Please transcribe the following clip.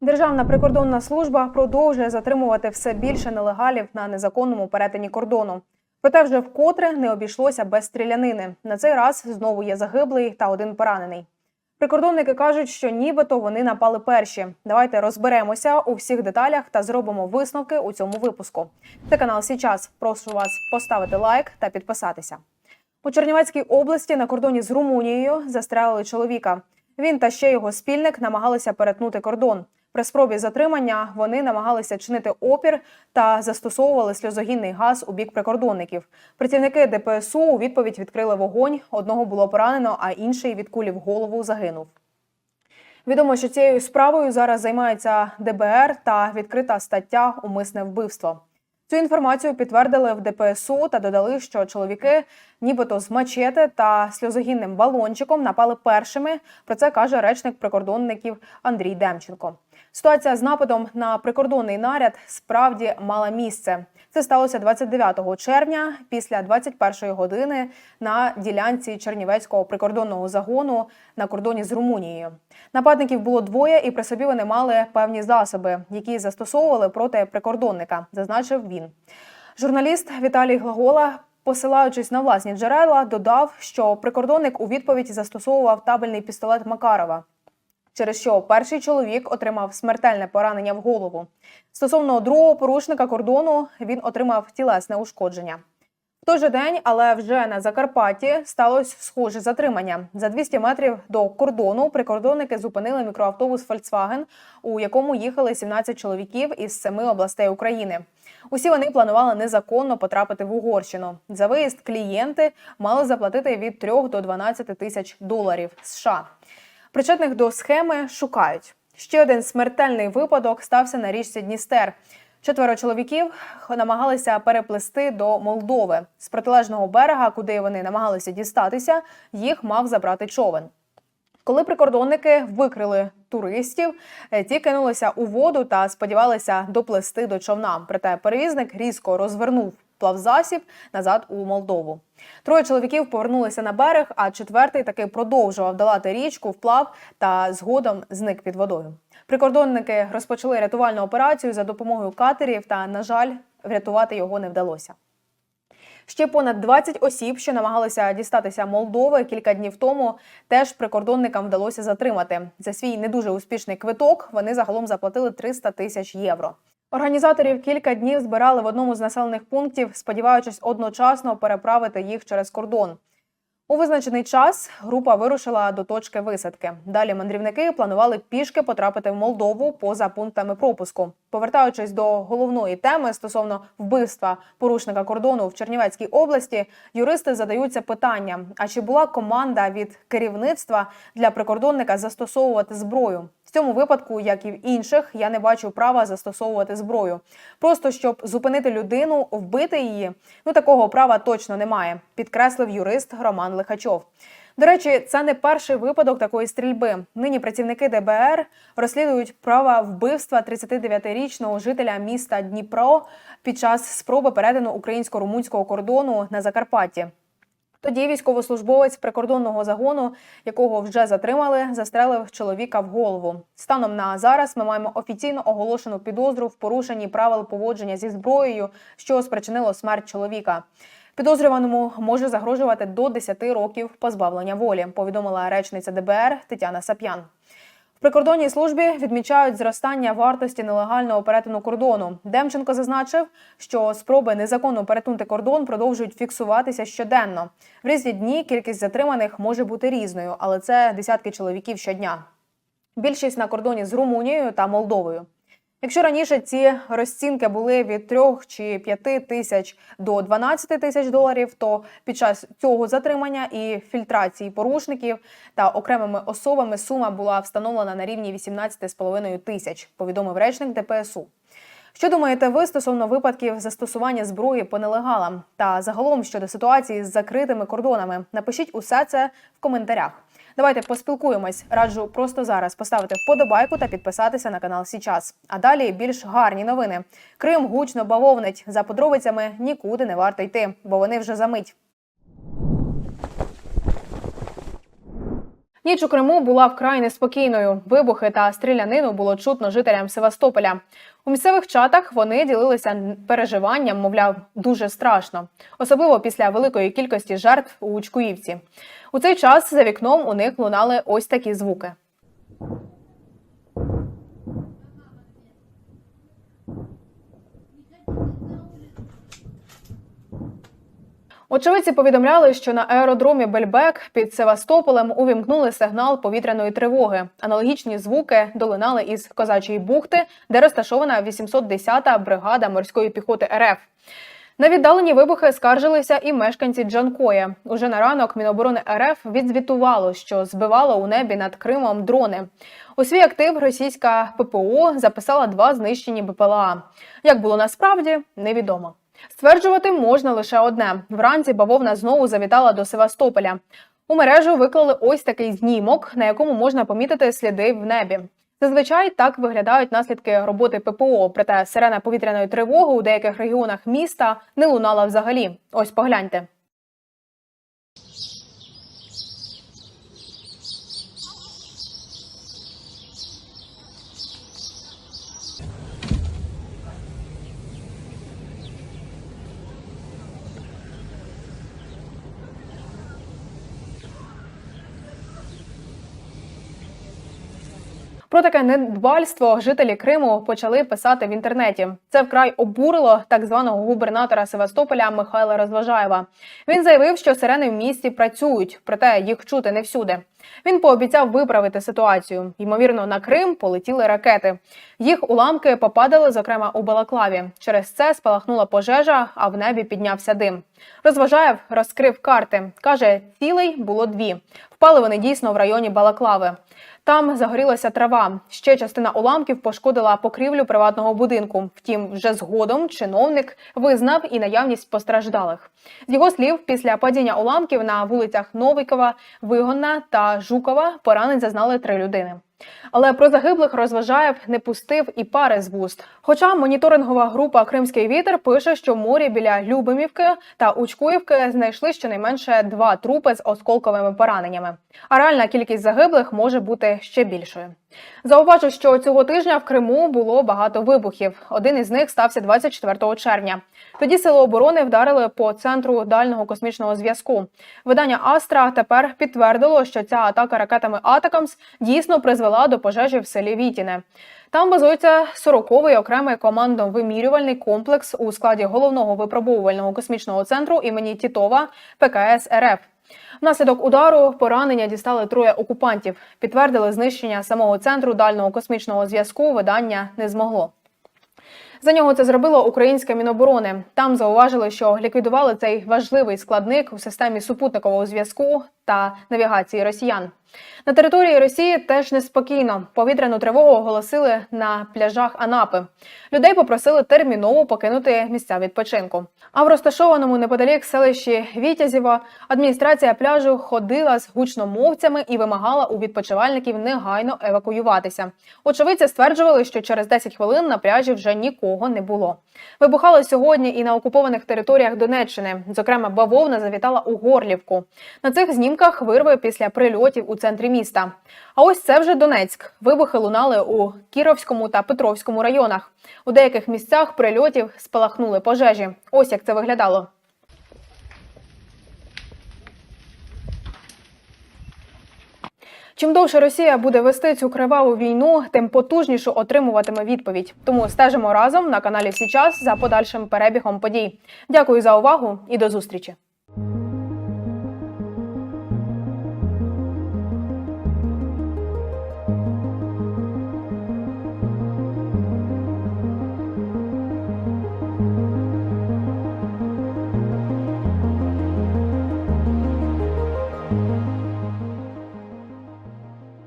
Державна прикордонна служба продовжує затримувати все більше нелегалів на незаконному перетині кордону. Проте вже вкотре не обійшлося без стрілянини. На цей раз знову є загиблий та один поранений. Прикордонники кажуть, що нібито вони напали перші. Давайте розберемося у всіх деталях та зробимо висновки у цьому випуску. Це канал Січас. Прошу вас поставити лайк та підписатися. У Чернівецькій області на кордоні з Румунією застрелили чоловіка. Він та ще його спільник намагалися перетнути кордон. При спробі затримання вони намагалися чинити опір та застосовували сльозогінний газ у бік прикордонників. Працівники ДПСУ у відповідь відкрили вогонь. Одного було поранено, а інший від кулі в голову загинув. Відомо, що цією справою зараз займається ДБР та відкрита стаття Умисне вбивство. Цю інформацію підтвердили в ДПСУ та додали, що чоловіки, нібито з мачете та сльозогінним балончиком, напали першими. Про це каже речник прикордонників Андрій Демченко. Ситуація з нападом на прикордонний наряд справді мала місце. Це сталося 29 червня після 21 години на ділянці Чернівецького прикордонного загону на кордоні з Румунією. Нападників було двоє, і при собі вони мали певні засоби, які застосовували проти прикордонника, зазначив він. Журналіст Віталій Глагола, посилаючись на власні джерела, додав, що прикордонник у відповідь застосовував табельний пістолет Макарова через що перший чоловік отримав смертельне поранення в голову. Стосовно другого порушника кордону він отримав тілесне ушкодження. Той же день, але вже на Закарпатті, сталося схоже затримання. За 200 метрів до кордону прикордонники зупинили мікроавтобус Volkswagen, у якому їхали 17 чоловіків із семи областей України. Усі вони планували незаконно потрапити в Угорщину. За виїзд клієнти мали заплатити від 3 до 12 тисяч доларів США. Причетних до схеми шукають. Ще один смертельний випадок стався на річці Дністер. Четверо чоловіків намагалися переплисти до Молдови з протилежного берега, куди вони намагалися дістатися. Їх мав забрати човен. Коли прикордонники викрили туристів, е, ті кинулися у воду та сподівалися доплисти до човна. Проте перевізник різко розвернув плавзасіб назад у Молдову. Троє чоловіків повернулися на берег, а четвертий таки продовжував долати річку вплав та згодом зник під водою. Прикордонники розпочали рятувальну операцію за допомогою катерів, та, на жаль, врятувати його не вдалося. Ще понад 20 осіб, що намагалися дістатися Молдови кілька днів тому, теж прикордонникам вдалося затримати. За свій не дуже успішний квиток вони загалом заплатили 300 тисяч євро. Організаторів кілька днів збирали в одному з населених пунктів, сподіваючись одночасно переправити їх через кордон. У визначений час група вирушила до точки висадки. Далі мандрівники планували пішки потрапити в Молдову поза пунктами пропуску. Повертаючись до головної теми стосовно вбивства порушника кордону в Чернівецькій області, юристи задаються питанням: а чи була команда від керівництва для прикордонника застосовувати зброю? Цьому випадку, як і в інших, я не бачу права застосовувати зброю. Просто щоб зупинити людину, вбити її. Ну такого права точно немає, підкреслив юрист Роман Лихачов. До речі, це не перший випадок такої стрільби. Нині працівники ДБР розслідують права вбивства 39-річного жителя міста Дніпро під час спроби перетину українсько-румунського кордону на Закарпатті. Тоді військовослужбовець прикордонного загону, якого вже затримали, застрелив чоловіка в голову. Станом на зараз ми маємо офіційно оголошену підозру в порушенні правил поводження зі зброєю, що спричинило смерть чоловіка. Підозрюваному може загрожувати до 10 років позбавлення волі. Повідомила речниця ДБР Тетяна Сап'ян. В прикордонній службі відмічають зростання вартості нелегального перетину кордону. Демченко зазначив, що спроби незаконно перетнути кордон продовжують фіксуватися щоденно. В різні дні кількість затриманих може бути різною, але це десятки чоловіків щодня. Більшість на кордоні з Румунією та Молдовою. Якщо раніше ці розцінки були від 3 чи 5 тисяч до 12 тисяч доларів, то під час цього затримання і фільтрації порушників та окремими особами сума була встановлена на рівні 18,5 тисяч, повідомив речник ДПСУ. Що думаєте ви стосовно випадків застосування зброї по нелегалам та загалом щодо ситуації з закритими кордонами? Напишіть усе це в коментарях. Давайте поспілкуємось. Раджу просто зараз поставити вподобайку та підписатися на канал Січас. А далі більш гарні новини. Крим гучно бавовнить. За подробицями нікуди не варто йти, бо вони вже за Ніч у Криму була вкрай неспокійною. Вибухи та стрілянину було чутно жителям Севастополя. У місцевих чатах вони ділилися переживанням, мовляв, дуже страшно, особливо після великої кількості жертв у Чкуївці. У цей час за вікном у них лунали ось такі звуки. Очевидці повідомляли, що на аеродромі Бельбек під Севастополем увімкнули сигнал повітряної тривоги. Аналогічні звуки долинали із Козачої бухти, де розташована 810-та бригада морської піхоти РФ. На віддалені вибухи скаржилися і мешканці Джанкоя. Уже на ранок Міноборони РФ відзвітувало, що збивало у небі над Кримом дрони. У свій актив російська ППО записала два знищені БПЛА. Як було насправді, невідомо. Стверджувати можна лише одне: вранці бавовна знову завітала до Севастополя. У мережу виклали ось такий знімок, на якому можна помітити сліди в небі. Зазвичай так виглядають наслідки роботи ППО. Проте сирена повітряної тривоги у деяких регіонах міста не лунала взагалі. Ось погляньте. Про таке недбальство жителі Криму почали писати в інтернеті. Це вкрай обурило так званого губернатора Севастополя Михайла Розважаєва. Він заявив, що сирени в місті працюють, проте їх чути не всюди. Він пообіцяв виправити ситуацію. Ймовірно, на Крим полетіли ракети. Їх уламки попадали, зокрема, у Балаклаві. Через це спалахнула пожежа, а в небі піднявся дим. Розважаєв розкрив карти. каже, цілей було дві. Впали вони дійсно в районі Балаклави. Там загорілася трава. Ще частина уламків пошкодила покрівлю приватного будинку. Втім, вже згодом чиновник визнав і наявність постраждалих. З його слів, після падіння уламків на вулицях Новикова, Вигонна та Жукова поранень зазнали три людини. Але про загиблих розважаєв не пустив і пари з вуст. Хоча моніторингова група Кримський вітер пише, що в морі біля Любимівки та Учкуївки знайшли щонайменше два трупи з осколковими пораненнями. А реальна кількість загиблих може бути ще більшою. Зауважу, що цього тижня в Криму було багато вибухів. Один із них стався 24 червня. Тоді сили оборони вдарили по центру дальнього космічного зв'язку. Видання Астра тепер підтвердило, що ця атака ракетами Атакамс дійсно призвела до пожежі в селі Вітіне. Там базується 40-й окремий командно-вимірювальний комплекс у складі головного випробовувального космічного центру імені Тітова ПКС РФ. Внаслідок удару поранення дістали троє окупантів. Підтвердили знищення самого центру дальнього космічного зв'язку. Видання не змогло. За нього це зробило українське міноборони. Там зауважили, що ліквідували цей важливий складник у системі супутникового зв'язку та навігації росіян. На території Росії теж неспокійно. Повітряну тривогу оголосили на пляжах Анапи. Людей попросили терміново покинути місця відпочинку. А в розташованому неподалік селищі Вітязєво адміністрація пляжу ходила з гучномовцями і вимагала у відпочивальників негайно евакуюватися. Очевидці стверджували, що через 10 хвилин на пляжі вже нікого не було. Вибухало сьогодні і на окупованих територіях Донеччини. Зокрема, бавовна завітала у Горлівку. На цих знімках вирви після прильотів у центрі міста. А ось це вже Донецьк. Вибухи лунали у Кіровському та Петровському районах. У деяких місцях прильотів спалахнули пожежі. Ось як це виглядало. Чим довше Росія буде вести цю криваву війну, тим потужнішу отримуватиме відповідь. Тому стежимо разом на каналі Січас за подальшим перебігом подій. Дякую за увагу і до зустрічі.